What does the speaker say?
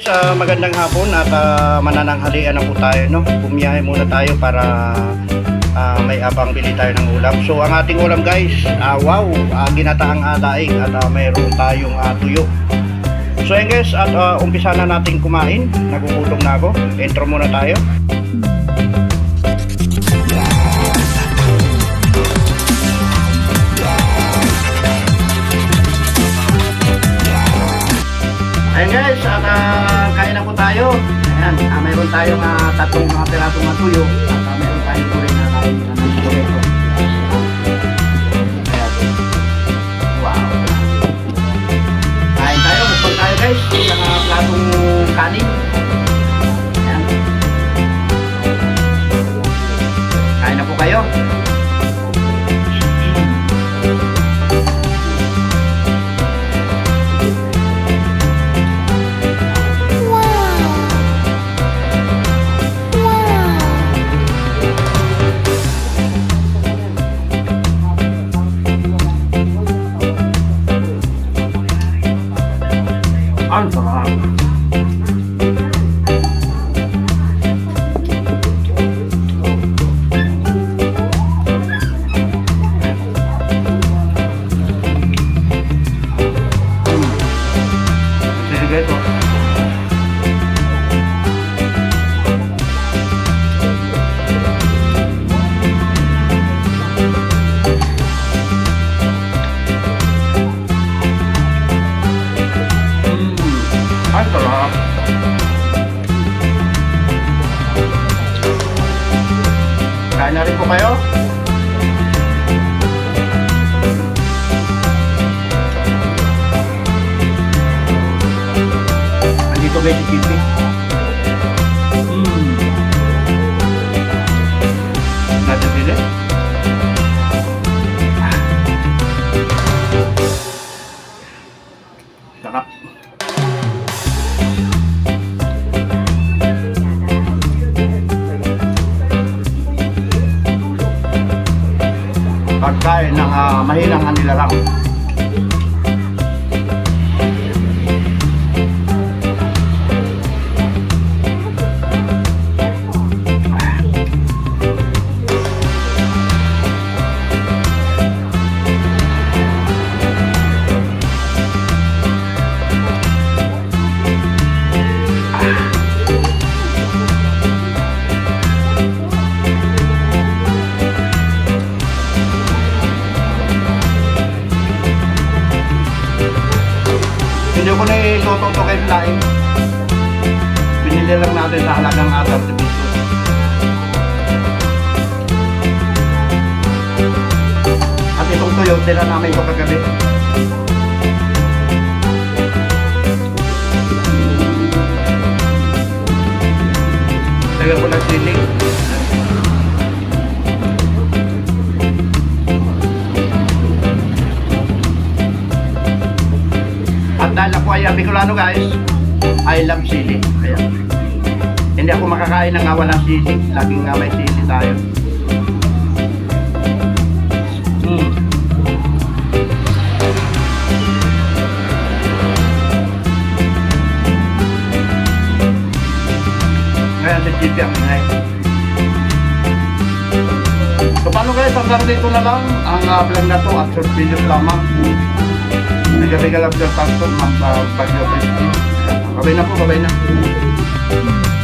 Guys, ah, magandang hapon at ah, manananghalian na po tayo. No? Bumiyahe muna tayo para ah, may abang bili tayo ng ulam. So ang ating ulam guys, ah, wow, ah, ginataang adaing at ah, mayroon tayong ah, tuyo. So yan guys, at ah, umpisa na natin kumain. Nagugutom na ako. Intro muna tayo. Guys, at ah, kain na po tayo. Ayan, ah, mayroon tayong uh, tatlong mga piratong na tuyo at ah, mayroon tayong tuloy na kain na. Wow. Kain tayo, magpag tayo guys. Isang uh, platong kanin. Ayan. Kain na po kayo. Kain na rin po kayo? Andito guys si Pagkain ng uh, mahilang nilalang. Hindi ko na itututo kay Flying. Binili lang natin sa halagang atar sa piso. At itong tuyo, tira namin ito kagabi. Tagal ko ng ay Bicolano guys, I love sili. Kaya, hindi ako makakain ng awa ng sili. Laging nga may sili tayo. Mm. Ngayon si Chippy ang. So paano guys, hanggang dito na lang ang uh, vlog na to at short videos lamang. Sa tanto, mag-bagyo uh, Babay na po, babay na.